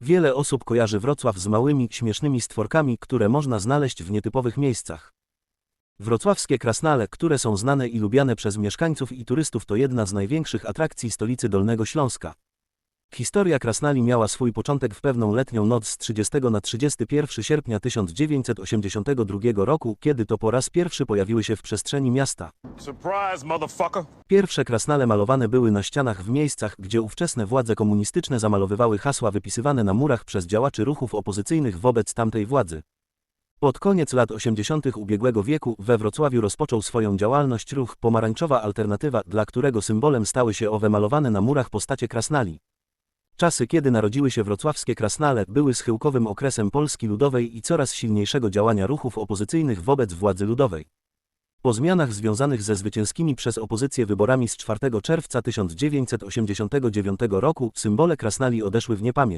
Wiele osób kojarzy Wrocław z małymi, śmiesznymi stworkami, które można znaleźć w nietypowych miejscach. Wrocławskie krasnale, które są znane i lubiane przez mieszkańców i turystów to jedna z największych atrakcji stolicy Dolnego Śląska. Historia krasnali miała swój początek w pewną letnią noc z 30 na 31 sierpnia 1982 roku, kiedy to po raz pierwszy pojawiły się w przestrzeni miasta. Surprise, motherfucker. Pierwsze krasnale malowane były na ścianach w miejscach, gdzie ówczesne władze komunistyczne zamalowywały hasła wypisywane na murach przez działaczy ruchów opozycyjnych wobec tamtej władzy. Pod koniec lat 80. ubiegłego wieku we Wrocławiu rozpoczął swoją działalność ruch Pomarańczowa Alternatywa, dla którego symbolem stały się owe malowane na murach postacie krasnali. Czasy, kiedy narodziły się wrocławskie krasnale, były schyłkowym okresem Polski Ludowej i coraz silniejszego działania ruchów opozycyjnych wobec władzy ludowej. Po zmianach związanych ze zwycięskimi przez opozycję wyborami z 4 czerwca 1989 roku symbole krasnali odeszły w niepamięć.